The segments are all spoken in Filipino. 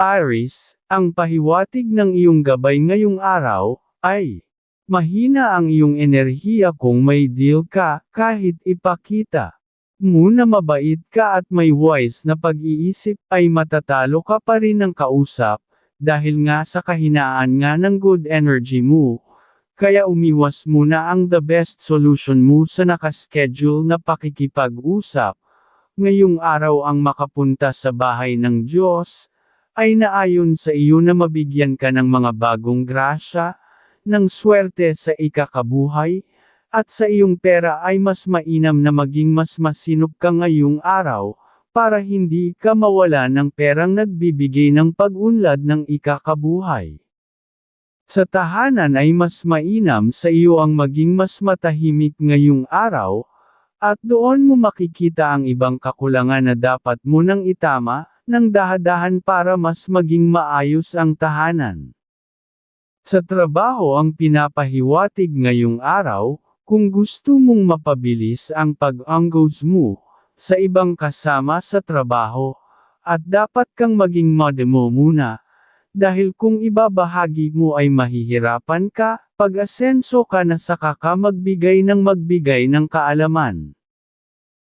Aris, ang pahiwatig ng iyong gabay ngayong araw, ay mahina ang iyong enerhiya kung may deal ka, kahit ipakita. Muna mabait ka at may wise na pag-iisip ay matatalo ka pa rin ng kausap, dahil nga sa kahinaan nga ng good energy mo. Kaya umiwas muna ang the best solution mo sa nakaschedule na pakikipag-usap. Ngayong araw ang makapunta sa bahay ng Diyos, ay naayon sa iyo na mabigyan ka ng mga bagong grasya, ng swerte sa ikakabuhay, at sa iyong pera ay mas mainam na maging mas masinop ka ngayong araw, para hindi ka mawala ng perang nagbibigay ng pag-unlad ng ikakabuhay. Sa tahanan ay mas mainam sa iyo ang maging mas matahimik ngayong araw, at doon mo makikita ang ibang kakulangan na dapat mo nang itama, ng dahadahan para mas maging maayos ang tahanan. Sa trabaho ang pinapahiwatig ngayong araw, kung gusto mong mapabilis ang pag-anggos mo, sa ibang kasama sa trabaho, at dapat kang maging modemo muna, dahil kung ibabahagi mo ay mahihirapan ka, pag-asenso ka na saka ka magbigay ng magbigay ng kaalaman.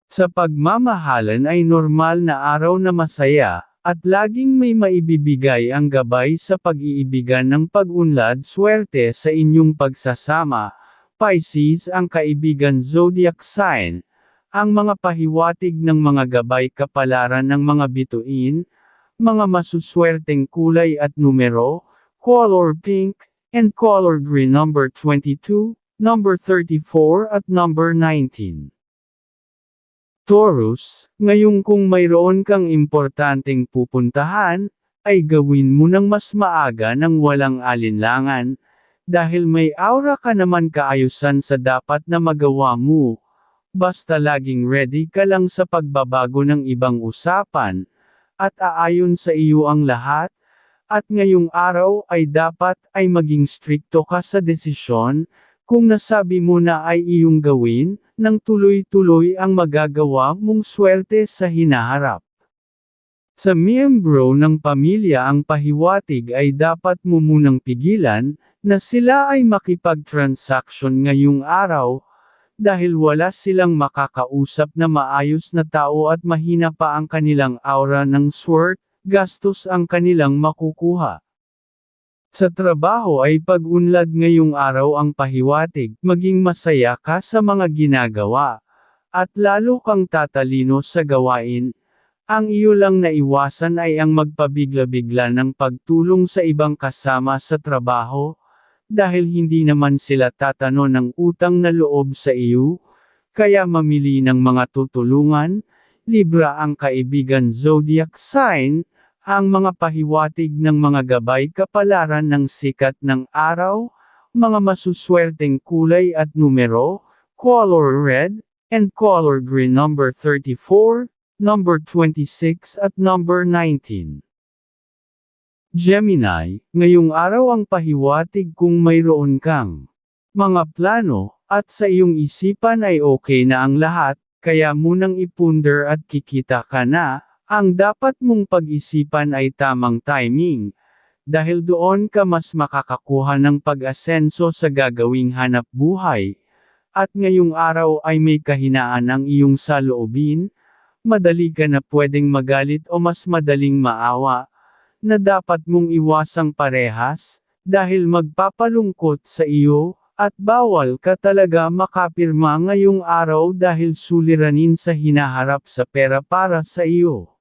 Sa pagmamahalan ay normal na araw na masaya, at laging may maibibigay ang gabay sa pag-iibigan ng pag-unlad swerte sa inyong pagsasama, Pisces ang kaibigan zodiac sign, ang mga pahiwatig ng mga gabay kapalaran ng mga bituin, mga masuswerteng kulay at numero, color pink, and color green number 22, number 34 at number 19. Taurus, ngayong kung mayroon kang importanteng pupuntahan, ay gawin mo ng mas maaga ng walang alinlangan, dahil may aura ka naman kaayusan sa dapat na magawa mo. Basta laging ready ka lang sa pagbabago ng ibang usapan, at aayon sa iyo ang lahat, at ngayong araw ay dapat ay maging strikto ka sa desisyon, kung nasabi mo na ay iyong gawin, nang tuloy-tuloy ang magagawa mong swerte sa hinaharap. Sa miyembro ng pamilya ang pahiwatig ay dapat mo munang pigilan, na sila ay makipag-transaction ngayong araw, dahil wala silang makakausap na maayos na tao at mahina pa ang kanilang aura ng sword, gastos ang kanilang makukuha. Sa trabaho ay pag-unlad ngayong araw ang pahiwatig, maging masaya ka sa mga ginagawa, at lalo kang tatalino sa gawain, ang iyo lang na iwasan ay ang magpabigla-bigla ng pagtulong sa ibang kasama sa trabaho, dahil hindi naman sila tatano ng utang na loob sa iyo, kaya mamili ng mga tutulungan, Libra ang kaibigan zodiac sign, ang mga pahiwatig ng mga gabay kapalaran ng sikat ng araw, mga masuswerteng kulay at numero, color red, and color green number 34, number 26 at number 19. Gemini, ngayong araw ang pahiwatig kung mayroon kang mga plano, at sa iyong isipan ay okay na ang lahat, kaya munang ipunder at kikita ka na, ang dapat mong pag-isipan ay tamang timing, dahil doon ka mas makakakuha ng pag-asenso sa gagawing hanap buhay, at ngayong araw ay may kahinaan ang iyong saloobin, madali ka na pwedeng magalit o mas madaling maawa, na dapat mong iwasang parehas, dahil magpapalungkot sa iyo, at bawal ka talaga makapirma ngayong araw dahil suliranin sa hinaharap sa pera para sa iyo.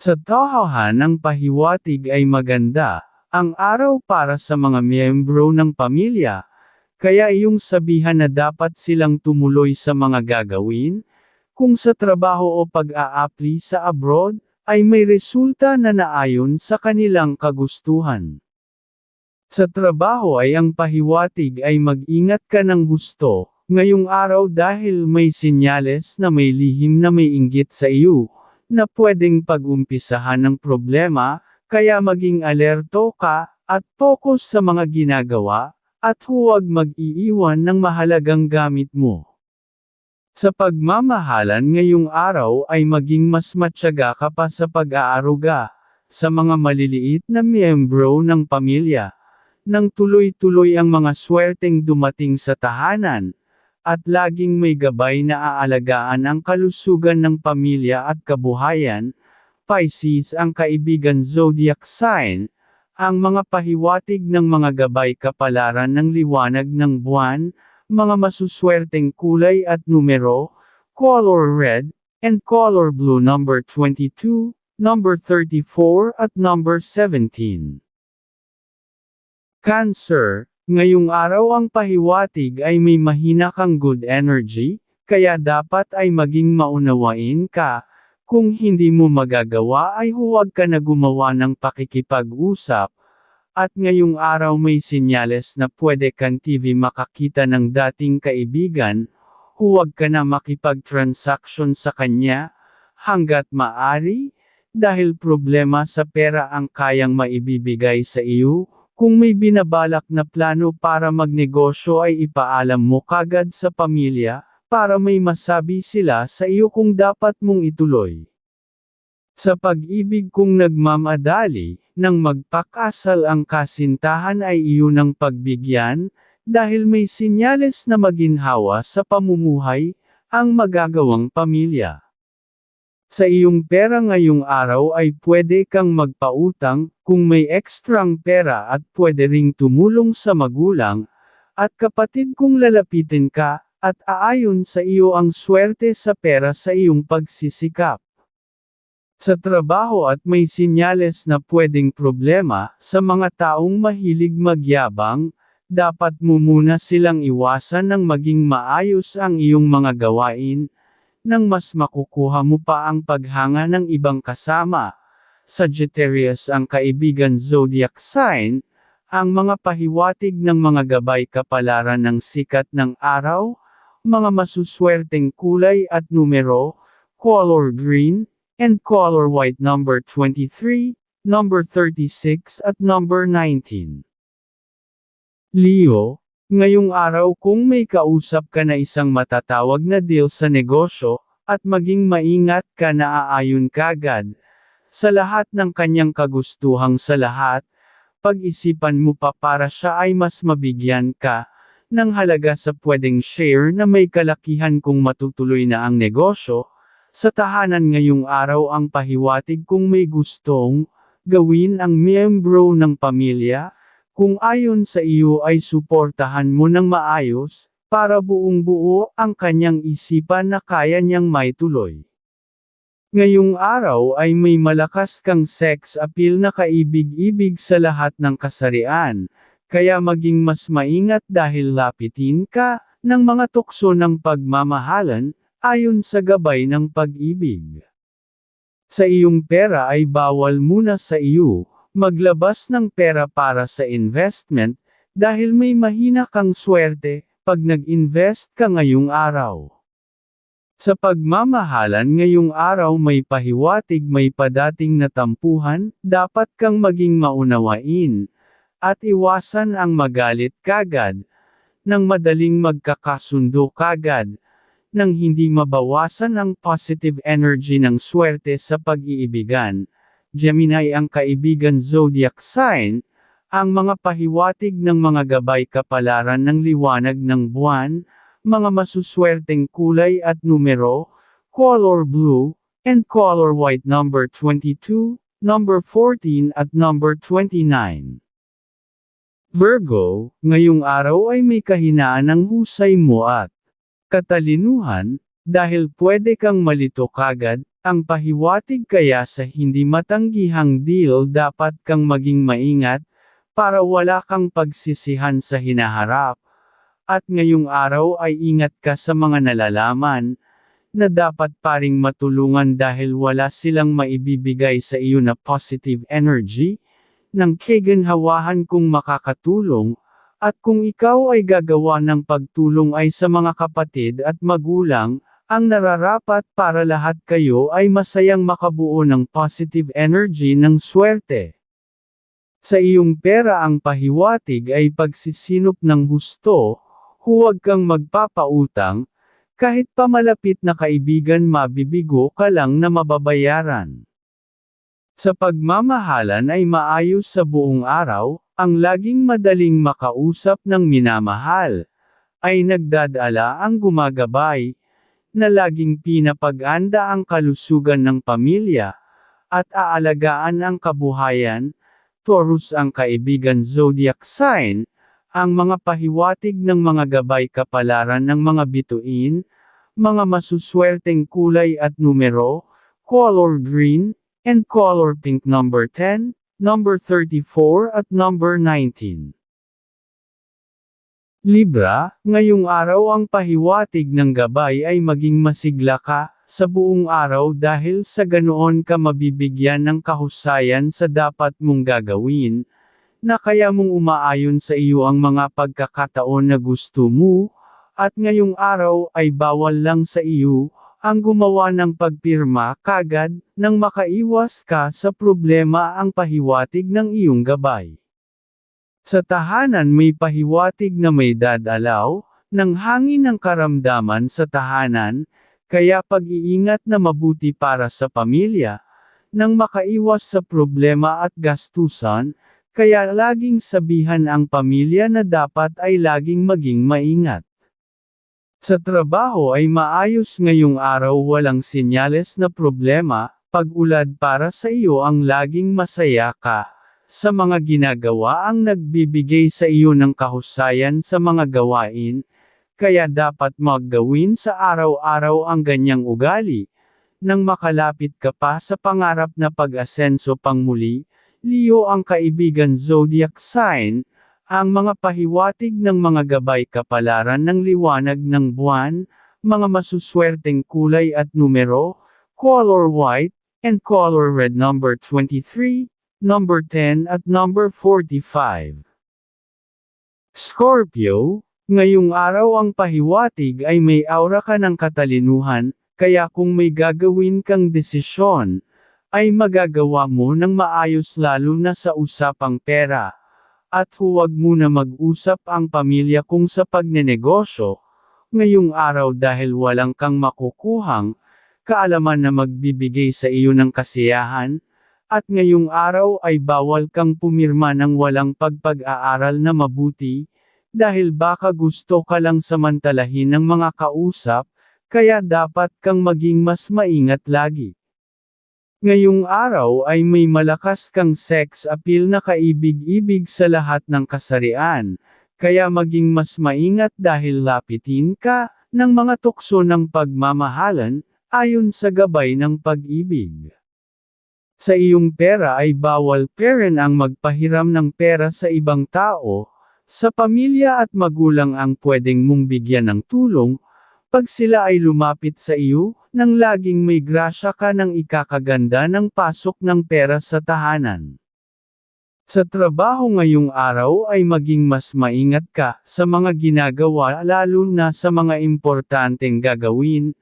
Sa tahahan ng pahiwatig ay maganda, ang araw para sa mga miyembro ng pamilya, kaya iyong sabihan na dapat silang tumuloy sa mga gagawin, kung sa trabaho o pag-aapli sa abroad, ay may resulta na naayon sa kanilang kagustuhan. Sa trabaho ay ang pahiwatig ay mag-ingat ka ng husto, ngayong araw dahil may sinyales na may lihim na may inggit sa iyo, na pwedeng pag-umpisahan ng problema, kaya maging alerto ka, at focus sa mga ginagawa, at huwag mag-iiwan ng mahalagang gamit mo. Sa pagmamahalan ngayong araw ay maging mas matyaga ka pa sa pag-aaruga, sa mga maliliit na miyembro ng pamilya, nang tuloy-tuloy ang mga swerteng dumating sa tahanan, at laging may gabay na aalagaan ang kalusugan ng pamilya at kabuhayan, Pisces ang kaibigan zodiac sign, ang mga pahiwatig ng mga gabay kapalaran ng liwanag ng buwan, mga masuswerteng kulay at numero, color red, and color blue number 22, number 34 at number 17. Cancer, ngayong araw ang pahiwatig ay may mahina kang good energy, kaya dapat ay maging maunawain ka, kung hindi mo magagawa ay huwag ka na gumawa ng pakikipag-usap, at ngayong araw may sinyales na pwede kang TV makakita ng dating kaibigan, huwag ka na makipag-transaction sa kanya, hanggat maari, dahil problema sa pera ang kayang maibibigay sa iyo, kung may binabalak na plano para magnegosyo ay ipaalam mo kagad sa pamilya, para may masabi sila sa iyo kung dapat mong ituloy. Sa pag-ibig kung nagmamadali, nang magpakasal ang kasintahan ay iyon ang pagbigyan, dahil may sinyales na maginhawa sa pamumuhay, ang magagawang pamilya. Sa iyong pera ngayong araw ay pwede kang magpautang, kung may ekstrang pera at pwede ring tumulong sa magulang, at kapatid kung lalapitin ka, at aayon sa iyo ang swerte sa pera sa iyong pagsisikap. Sa trabaho at may sinyales na pwedeng problema, sa mga taong mahilig magyabang, dapat mo muna silang iwasan ng maging maayos ang iyong mga gawain, nang mas makukuha mo pa ang paghanga ng ibang kasama. Sagittarius ang kaibigan zodiac sign, ang mga pahiwatig ng mga gabay kapalaran ng sikat ng araw, mga masuswerteng kulay at numero, color green, and color white number 23, number 36 at number 19. Leo, ngayong araw kung may kausap ka na isang matatawag na deal sa negosyo, at maging maingat ka na aayon kagad, sa lahat ng kanyang kagustuhang sa lahat, pag-isipan mo pa para siya ay mas mabigyan ka, ng halaga sa pwedeng share na may kalakihan kung matutuloy na ang negosyo, sa tahanan ngayong araw ang pahiwatig kung may gustong gawin ang miyembro ng pamilya, kung ayon sa iyo ay suportahan mo ng maayos, para buong buo ang kanyang isipan na kaya niyang maituloy. Ngayong araw ay may malakas kang sex appeal na kaibig-ibig sa lahat ng kasarian, kaya maging mas maingat dahil lapitin ka, ng mga tukso ng pagmamahalan, ayon sa gabay ng pag-ibig. Sa iyong pera ay bawal muna sa iyo, maglabas ng pera para sa investment, dahil may mahina kang swerte, pag nag-invest ka ngayong araw. Sa pagmamahalan ngayong araw may pahiwatig may padating na tampuhan, dapat kang maging maunawain, at iwasan ang magalit kagad, nang madaling magkakasundo kagad, nang hindi mabawasan ang positive energy ng swerte sa pag-iibigan. Gemini ang kaibigan zodiac sign, ang mga pahiwatig ng mga gabay kapalaran ng liwanag ng buwan, mga masuswerteng kulay at numero, color blue, and color white number 22, number 14 at number 29. Virgo, ngayong araw ay may kahinaan ng husay mo at katalinuhan, dahil pwede kang malito kagad, ang pahiwatig kaya sa hindi matanggihang deal dapat kang maging maingat, para wala kang pagsisihan sa hinaharap. At ngayong araw ay ingat ka sa mga nalalaman, na dapat paring matulungan dahil wala silang maibibigay sa iyo na positive energy, ng kaganhawahan kung makakatulong, at kung ikaw ay gagawa ng pagtulong ay sa mga kapatid at magulang, ang nararapat para lahat kayo ay masayang makabuo ng positive energy ng swerte. Sa iyong pera ang pahiwatig ay pagsisinop ng husto, huwag kang magpapautang, kahit pa malapit na kaibigan mabibigo ka lang na mababayaran. Sa pagmamahalan ay maayos sa buong araw, ang laging madaling makausap ng minamahal, ay nagdadala ang gumagabay, na laging pinapag-anda ang kalusugan ng pamilya, at aalagaan ang kabuhayan, Taurus ang kaibigan zodiac sign, ang mga pahiwatig ng mga gabay kapalaran ng mga bituin, mga masuswerteng kulay at numero, color green, and color pink number 10, number 34 at number 19. Libra, ngayong araw ang pahiwatig ng gabay ay maging masigla ka, sa buong araw dahil sa ganoon ka mabibigyan ng kahusayan sa dapat mong gagawin, na kaya mong umaayon sa iyo ang mga pagkakataon na gusto mo, at ngayong araw ay bawal lang sa iyo, ang gumawa ng pagpirma kagad, nang makaiwas ka sa problema ang pahiwatig ng iyong gabay. Sa tahanan may pahiwatig na may dadalaw, ng hangin ng karamdaman sa tahanan, kaya pag-iingat na mabuti para sa pamilya, nang makaiwas sa problema at gastusan, kaya laging sabihan ang pamilya na dapat ay laging maging maingat. Sa trabaho ay maayos ngayong araw walang senyales na problema, pag-ulad para sa iyo ang laging masaya ka, sa mga ginagawa ang nagbibigay sa iyo ng kahusayan sa mga gawain, kaya dapat maggawin sa araw-araw ang ganyang ugali, nang makalapit ka pa sa pangarap na pag-asenso pangmuli, Leo ang kaibigan zodiac sign, ang mga pahiwatig ng mga gabay kapalaran ng liwanag ng buwan, mga masuswerteng kulay at numero, color white, and color red number 23, number 10 at number 45. Scorpio, ngayong araw ang pahiwatig ay may aura ka ng katalinuhan, kaya kung may gagawin kang desisyon, ay magagawa mo ng maayos lalo na sa usapang pera. At huwag muna mag-usap ang pamilya kung sa pagnenegosyo, ngayong araw dahil walang kang makukuhang, kaalaman na magbibigay sa iyo ng kasiyahan, at ngayong araw ay bawal kang pumirma ng walang pagpag-aaral na mabuti, dahil baka gusto ka lang samantalahin ng mga kausap, kaya dapat kang maging mas maingat lagi. Ngayong araw ay may malakas kang sex appeal na kaibig-ibig sa lahat ng kasarian, kaya maging mas maingat dahil lapitin ka, ng mga tukso ng pagmamahalan, ayon sa gabay ng pag-ibig. Sa iyong pera ay bawal peren ang magpahiram ng pera sa ibang tao, sa pamilya at magulang ang pwedeng mong bigyan ng tulong, pag sila ay lumapit sa iyo, nang laging may grasya ka ng ikakaganda ng pasok ng pera sa tahanan. Sa trabaho ngayong araw ay maging mas maingat ka sa mga ginagawa lalo na sa mga importanteng gagawin,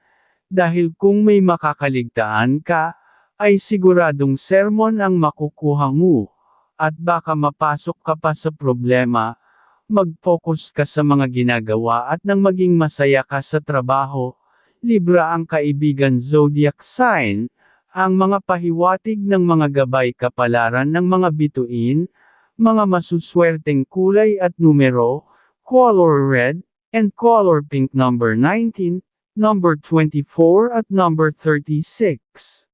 dahil kung may makakaligtaan ka, ay siguradong sermon ang makukuha mo, at baka mapasok ka pa sa problema, mag-focus ka sa mga ginagawa at nang maging masaya ka sa trabaho. Libra ang kaibigan zodiac sign, ang mga pahiwatig ng mga gabay kapalaran ng mga bituin, mga masuswerteng kulay at numero, color red, and color pink number 19, number 24 at number 36.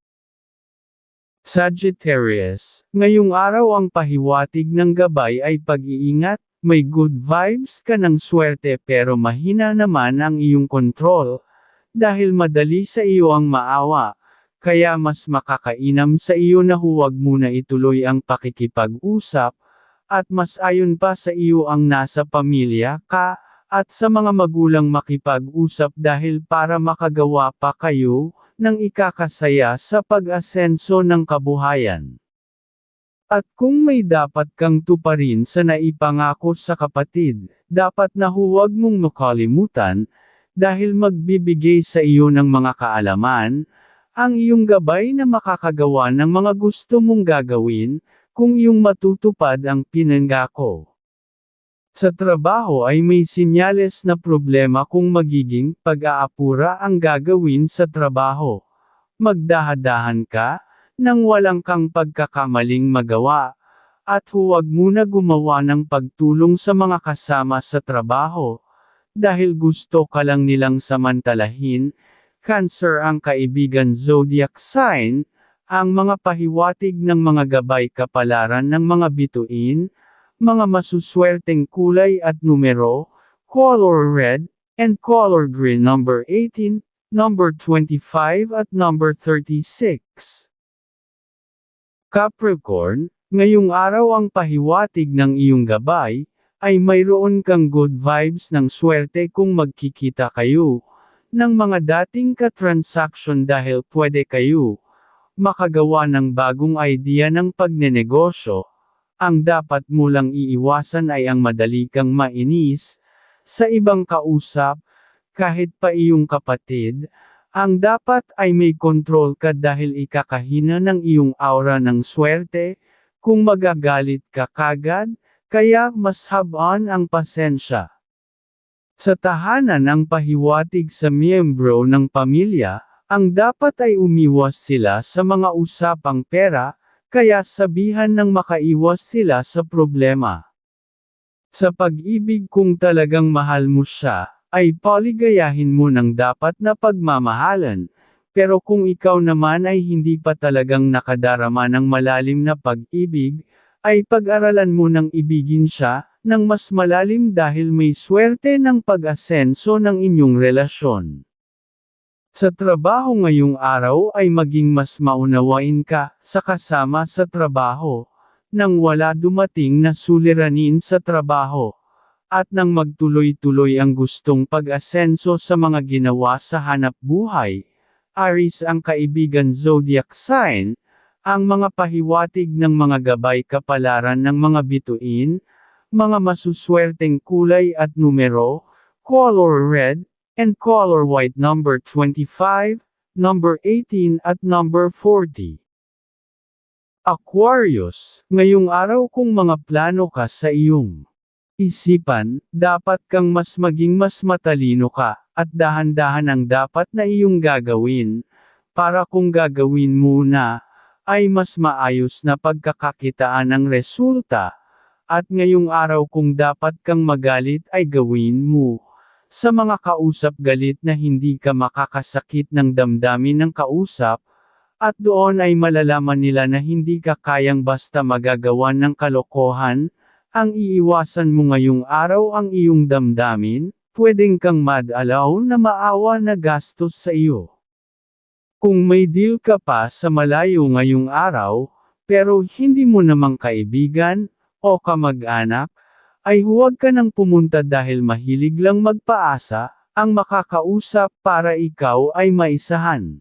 Sagittarius, ngayong araw ang pahiwatig ng gabay ay pag-iingat, may good vibes ka ng swerte pero mahina naman ang iyong kontrol, dahil madali sa iyo ang maawa, kaya mas makakainam sa iyo na huwag muna ituloy ang pakikipag-usap, at mas ayon pa sa iyo ang nasa pamilya ka, at sa mga magulang makipag-usap dahil para makagawa pa kayo, ng ikakasaya sa pag-asenso ng kabuhayan. At kung may dapat kang tuparin sa naipangako sa kapatid, dapat na huwag mong makalimutan, dahil magbibigay sa iyo ng mga kaalaman, ang iyong gabay na makakagawa ng mga gusto mong gagawin, kung iyong matutupad ang pinangako. Sa trabaho ay may sinyales na problema kung magiging pag-aapura ang gagawin sa trabaho. Magdahadahan ka, nang walang kang pagkakamaling magawa, at huwag muna gumawa ng pagtulong sa mga kasama sa trabaho, dahil gusto ka lang nilang samantalahin, Cancer ang kaibigan zodiac sign, ang mga pahiwatig ng mga gabay kapalaran ng mga bituin, mga masuswerteng kulay at numero, color red, and color green number 18, number 25 at number 36. Capricorn, ngayong araw ang pahiwatig ng iyong gabay, ay mayroon kang good vibes ng swerte kung magkikita kayo, ng mga dating ka-transaction dahil pwede kayo, makagawa ng bagong idea ng pagnenegosyo, ang dapat mo lang iiwasan ay ang madali kang mainis, sa ibang kausap, kahit pa iyong kapatid, ang dapat ay may control ka dahil ikakahina ng iyong aura ng swerte, kung magagalit ka kagad, kaya mas habaan ang pasensya. Sa tahanan ang pahiwatig sa miyembro ng pamilya, ang dapat ay umiwas sila sa mga usapang pera, kaya sabihan ng makaiwas sila sa problema. Sa pag-ibig kung talagang mahal mo siya, ay paligayahin mo ng dapat na pagmamahalan, pero kung ikaw naman ay hindi pa talagang nakadarama ng malalim na pag-ibig, ay pag-aralan mo ng ibigin siya, ng mas malalim dahil may swerte ng pag-asenso ng inyong relasyon. Sa trabaho ngayong araw ay maging mas maunawain ka, sa kasama sa trabaho, nang wala dumating na suliranin sa trabaho at nang magtuloy-tuloy ang gustong pag-asenso sa mga ginawa sa hanap buhay. Aris ang kaibigan zodiac sign, ang mga pahiwatig ng mga gabay kapalaran ng mga bituin, mga masuswerteng kulay at numero, color red, and color white number 25, number 18 at number 40. Aquarius, ngayong araw kung mga plano ka sa iyong isipan, dapat kang mas maging mas matalino ka, at dahan-dahan ang dapat na iyong gagawin, para kung gagawin mo na, ay mas maayos na pagkakakitaan ng resulta, at ngayong araw kung dapat kang magalit ay gawin mo. Sa mga kausap galit na hindi ka makakasakit ng damdamin ng kausap, at doon ay malalaman nila na hindi ka kayang basta magagawan ng kalokohan, ang iiwasan mo ngayong araw ang iyong damdamin, pwedeng kang madalaw na maawa na gastos sa iyo. Kung may deal ka pa sa malayo ngayong araw, pero hindi mo namang kaibigan, o kamag-anak, ay huwag ka nang pumunta dahil mahilig lang magpaasa, ang makakausap para ikaw ay maisahan.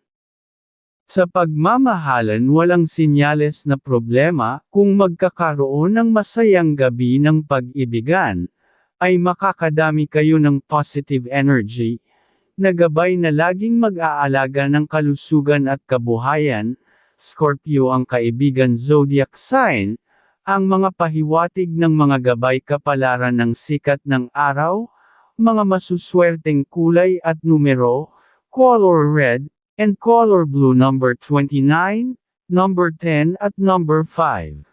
Sa pagmamahalan walang sinyales na problema, kung magkakaroon ng masayang gabi ng pag-ibigan, ay makakadami kayo ng positive energy, na gabay na laging mag-aalaga ng kalusugan at kabuhayan, Scorpio ang kaibigan zodiac sign, ang mga pahiwatig ng mga gabay kapalaran ng sikat ng araw, mga masuswerteng kulay at numero, color red, and color blue number 29, number 10 at number 5.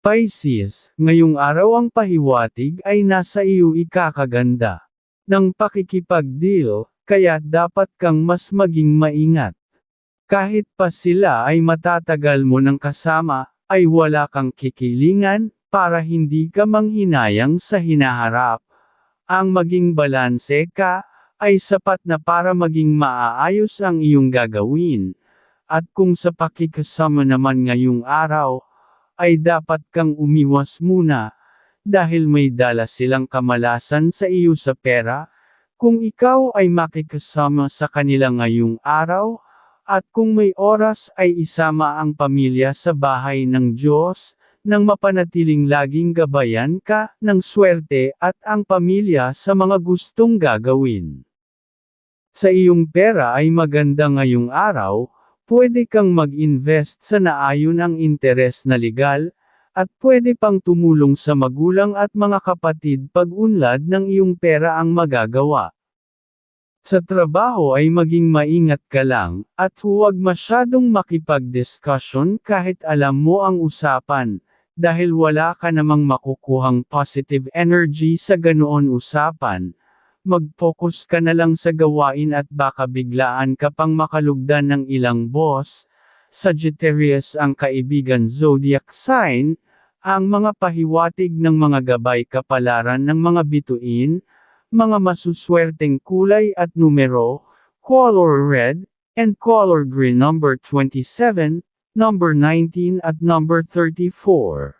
Pisces, ngayong araw ang pahiwatig ay nasa iyo ikakaganda ng pakikipagdeal, kaya dapat kang mas maging maingat. Kahit pa sila ay matatagal mo ng kasama, ay wala kang kikilingan, para hindi ka manghinayang sa hinaharap. Ang maging balanse ka, ay sapat na para maging maaayos ang iyong gagawin. At kung sa pakikasama naman ngayong araw, ay dapat kang umiwas muna, dahil may dala silang kamalasan sa iyo sa pera, kung ikaw ay makikasama sa kanila ngayong araw, at kung may oras ay isama ang pamilya sa bahay ng Diyos, nang mapanatiling laging gabayan ka ng swerte at ang pamilya sa mga gustong gagawin. Sa iyong pera ay maganda ngayong araw, pwede kang mag-invest sa naayon ang interes na legal, at pwede pang tumulong sa magulang at mga kapatid pag unlad ng iyong pera ang magagawa. Sa trabaho ay maging maingat ka lang, at huwag masyadong makipag-discussion kahit alam mo ang usapan, dahil wala ka namang makukuhang positive energy sa ganoon usapan. Mag-focus ka na lang sa gawain at baka biglaan ka pang makalugdan ng ilang boss. Sagittarius ang kaibigan zodiac sign, ang mga pahiwatig ng mga gabay kapalaran ng mga bituin, mga masuswerteng kulay at numero, color red, and color green number 27, number 19 at number 34.